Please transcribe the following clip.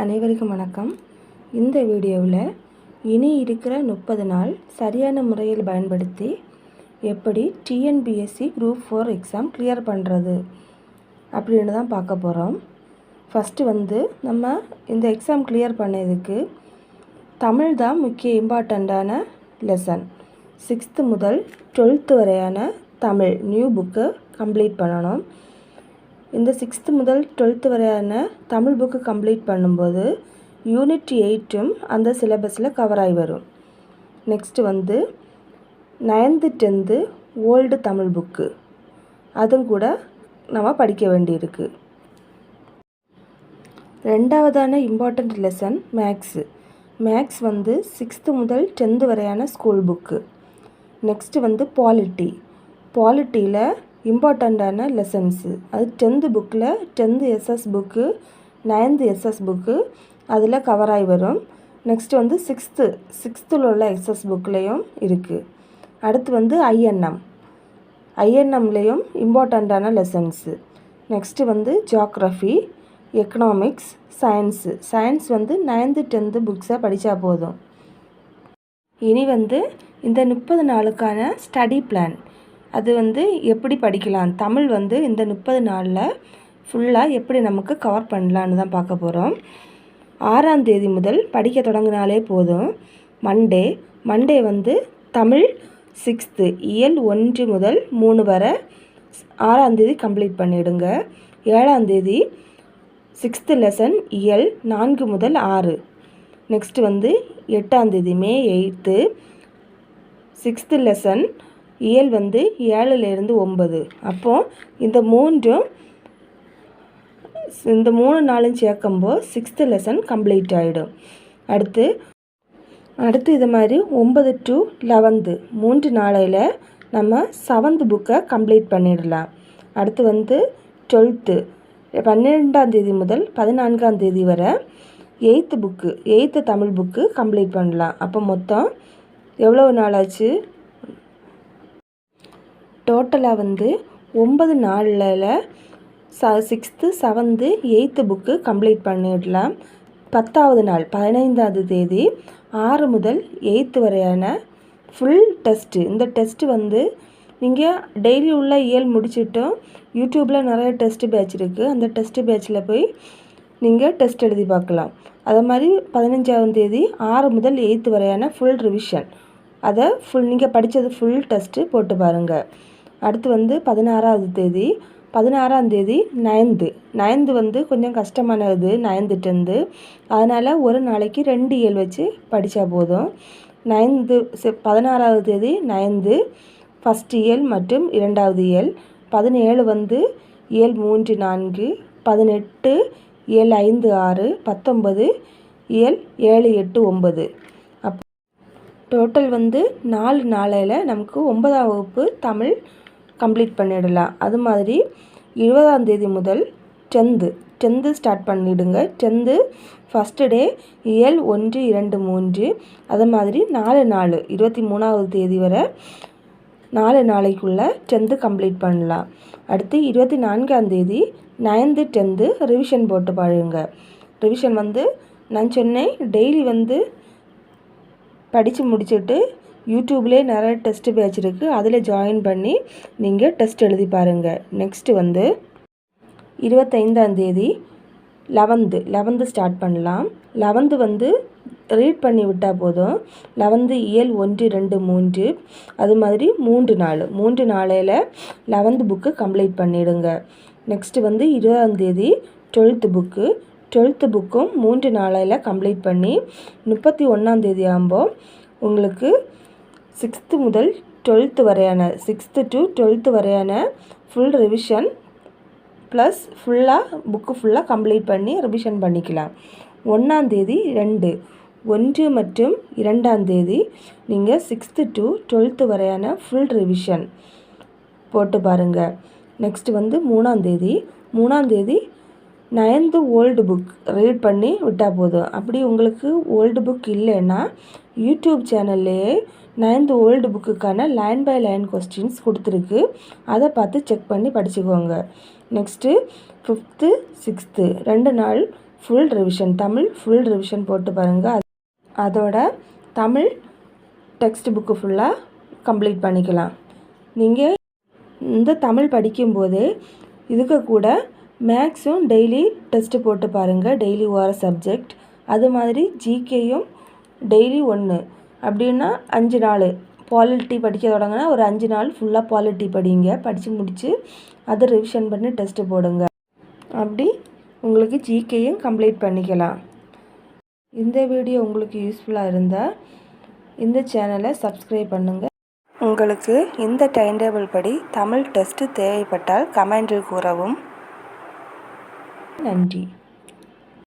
அனைவருக்கும் வணக்கம். இந்த வீடியோவில் இனி இருக்கிற முப்பது நாள் சரியான முறையில் பயன்படுத்தி எப்படி TNPSC group four exam clear பண்ணுறது அப்படின்னு தான் பார்க்க போகிறோம் ஃபஸ்ட்டு வந்து நம்ம இந்த எக்ஸாம் கிளியர் பண்ணதுக்கு தமிழ் தான் முக்கிய இம்பார்ட்டண்ட்டான லெசன் சிக்ஸ்த்து முதல் டுவெல்த்து வரையான தமிழ் நியூ புக்கு கம்ப்ளீட் பண்ணணும். இந்த சிக்ஸ்த்து முதல் டுவெல்த்து வரையான தமிழ் புக்கு கம்ப்ளீட் பண்ணும்போது யூனிட் எயிட்டும் அந்த சிலபஸில் கவர் ஆகி வரும். நெக்ஸ்ட்டு வந்து ninth tenth old Tamil book அதுவும் கூட நம்ம படிக்க வேண்டியிருக்கு. ரெண்டாவதான இம்பார்ட்டண்ட் லெசன் மேக்ஸு மேக்ஸ் வந்து சிக்ஸ்த்து முதல் டென்த்து வரையான ஸ்கூல் புக்கு நெக்ஸ்ட்டு வந்து பாலிட்டி பாலிட்டியில் இம்பார்ட்டண்ட்டான லெசன்ஸு. அது டென்த்து புக்கில் tenth SS book ninth SS book அதில் கவர் ஆகி வரும். நெக்ஸ்ட் வந்து சிக்ஸ்த்து சிக்ஸ்த்தில் உள்ள எஸ்எஸ் புக்லேயும் இருக்குது அடுத்து வந்து ஐஎன்எம். ஐஎன்எம்லேயும் இம்பார்ட்டண்ட்டான லெசன்ஸு. நெக்ஸ்ட்டு வந்து ஜியாக்ரஃபி எக்கனாமிக்ஸ் சயின்ஸு. சயின்ஸ் வந்து நைன்த்து டென்த்து புக்ஸை படித்தா போதும். இனி வந்து இந்த முப்பது நாளுக்கான ஸ்டடி பிளான். அது வந்து எப்படி படிக்கலாம்? தமிழ் வந்து இந்த முப்பது நாளில் ஃபுல்லாக எப்படி நமக்கு கவர் பண்ணலான்னு தான் பார்க்க போகிறோம் ஆறாம் தேதி முதல் படிக்க தொடங்கினாலே போதும். மண்டே மண்டே வந்து தமிழ் சிக்ஸ்த்து இயல் ஒன்று முதல் மூணு வரை ஆறாம் தேதி கம்ப்ளீட் பண்ணிவிடுங்க ஏழாம் தேதி சிக்ஸ்த்து லெசன் இயல் நான்கு முதல் ஆறு. நெக்ஸ்ட்டு வந்து எட்டாம் தேதி மே எயித்து சிக்ஸ்த்து லெசன் இயல் வந்து ஏழுலேருந்து ஒம்பது அப்போது இந்த மூன்றும் இந்த மூணு நாளும் சேர்க்கும்போது சிக்ஸ்த்து லெசன் கம்ப்ளீட் ஆகிடும் அடுத்து அடுத்து இது மாதிரி ஒம்பது டு லெவன்த்து மூன்று நாளையில் நம்ம செவன்த் புக்கை கம்ப்ளீட் பண்ணிடலாம். அடுத்து வந்து டுவெல்த்து பன்னிரெண்டாம் தேதி முதல் பதினான்காம் தேதி வரை eighth book eighth Tamil book complete பண்ணலாம். அப்போ மொத்தம் எவ்வளோ நாள் ஆச்சு டோட்டலாக வந்து ஒன்பது நாளில் ச sixth seventh eighth book complete பண்ணிடலாம். பத்தாவது நாள் பதினைந்தாவது தேதி ஆறு முதல் எயித்து வரையான ஃபுல் டெஸ்ட்டு இந்த டெஸ்ட்டு வந்து நீங்கள் டெய்லி உள்ள இயல் முடிச்சிட்டோம் யூடியூப்பில் நிறைய டெஸ்ட்டு பேட்ச் இருக்குது அந்த டெஸ்ட்டு பேட்சில் போய் நீங்கள் டெஸ்ட் எழுதி பார்க்கலாம். அது மாதிரி பதினஞ்சாவது தேதி ஆறு முதல் எயித்து வரையான ஃபுல் ரிவிஷன் அதை ஃபுல் நீங்கள் படித்தது ஃபுல் டெஸ்ட்டு போட்டு பாருங்கள் அடுத்து வந்து பதினாறாவது தேதி. பதினாறாம் தேதி நயந்து நயந்து வந்து கொஞ்சம் கஷ்டமானது நயந்துட்டு அதனால் ஒரு நாளைக்கு ரெண்டு இயல் வச்சு படித்தா போதும். நயந்து பதினாறாவது தேதி நயந்து ஃபஸ்ட் இயல் மற்றும் இரண்டாவது இயல். பதினேழு வந்து இயல் மூன்று நான்கு. பதினெட்டு இயல் ஐந்து ஆறு. பத்தொன்பது இயல் ஏழு எட்டு ஒம்பது அப் டோட்டல் வந்து நாலு நாளையில் நமக்கு ஒன்பதாம் வகுப்பு தமிழ் கம்ப்ளீட் பண்ணிடலாம். அது மாதிரி இருபதாம் தேதி முதல் டென்த்து டென்த்து ஸ்டார்ட் பண்ணிவிடுங்க டென்த்து ஃபஸ்ட்டு டே ஏழு ஒன்று இரண்டு மூன்று. அது மாதிரி நாலு நாலு இருபத்தி மூணாவது தேதி வரை நாலு நாளைக்குள்ளே டென்த்து கம்ப்ளீட் பண்ணலாம். அடுத்து இருபத்தி நான்காம் தேதி நைன்த்து டென்த்து ரிவிஷன் போட்டு பாருங்க. ரிவிஷன் வந்து நான் சொன்னேன் டெய்லி வந்து படித்து முடிச்சுட்டு யூடியூப்லேயே நிறைய டெஸ்ட்டு பேட்ச் இருக்குது அதில் ஜாயின் பண்ணி நீங்கள் டெஸ்ட் எழுதி பாருங்கள் நெக்ஸ்ட்டு வந்து இருபத்தைந்தாந்தேதி லெவன்த்து லெவன்த்து ஸ்டார்ட் பண்ணலாம். லெவன்த்து வந்து ரீட் பண்ணி விட்டால் போதும். லெவன்த்து இயல் ஒன்று ரெண்டு மூன்று. அது மாதிரி மூன்று நாள் மூன்று நாளையில் லெவன்த்து புக்கு கம்ப்ளீட் பண்ணிவிடுங்க நெக்ஸ்ட்டு வந்து இருபதாந்தேதி டுவெல்த்து புக்கு டுவெல்த்து புக்கும் மூன்று நாளையில் கம்ப்ளீட் பண்ணி முப்பத்தி ஒன்றாந்தேதி ஆகும்போது உங்களுக்கு சிக்ஸ்த்து முதல் டுவெல்த்து வரையான சிக்ஸ்த்து டு டுவெல்த்து வரையான ஃபுல் ரிவிஷன் ப்ளஸ் ஃபுல்லாக புக்கு ஃபுல்லாக கம்ப்ளீட் பண்ணி ரிவிஷன் பண்ணிக்கலாம். ஒன்றாந்தேதி ரெண்டு ஒன்று மற்றும் இரண்டாம் தேதி நீங்கள் சிக்ஸ்த்து டு டுவெல்த்து வரையான ஃபுல் ரிவிஷன் போட்டு பாருங்கள் நெக்ஸ்ட்டு வந்து மூணாந்தேதி மூணாந்தேதி நைன்த்து ஓல்டு புக் ரீட் பண்ணி விட்டால் போதும். அப்படி உங்களுக்கு ஓல்டு புக் இல்லைன்னா யூடியூப் சேனல்லையே நைன்த்து ஓல்டு புக்குக்கான லைன் பை லைன் கொஸ்டின்ஸ் கொடுத்துருக்கு. அதை பார்த்து செக் பண்ணி படிச்சுக்கோங்க. நெக்ஸ்ட்டு ஃபிஃப்த்து சிக்ஸ்த்து ரெண்டு நாள் full revision Tamil full revision போட்டு பாருங்கள் அதோட தமிழ் டெக்ஸ்ட் புக்கு ஃபுல்லாக கம்ப்ளீட் பண்ணிக்கலாம். நீங்கள் இந்த தமிழ் படிக்கும்போதே இதுக்கு கூட மேக்ஸும் டெய்லி டெஸ்ட்டு போட்டு பாருங்கள் டெய்லி ஓர சப்ஜெக்ட் அது மாதிரி ஜிகேயும் டெய்லி ஒன்று அப்படின்னா அஞ்சு நாள். பாலிட்டி படிக்க தொடங்கினா ஒரு அஞ்சு நாள் ஃபுல்லாக பாலிட்டி படிங்க. படித்து முடித்து அதை ரிவிஷன் பண்ணி டெஸ்ட்டு போடுங்க. அப்படி உங்களுக்கு ஜிகேயும் கம்ப்ளீட் பண்ணிக்கலாம். இந்த வீடியோ உங்களுக்கு யூஸ்ஃபுல்லாக இருந்தால் இந்த சேனலை சப்ஸ்கிரைப் பண்ணுங்கள் உங்களுக்கு இந்த டைம் டேபிள் படி தமிழ் டெஸ்ட்டு தேவைப்பட்டால் கமெண்டில் கூறவும். நன்றி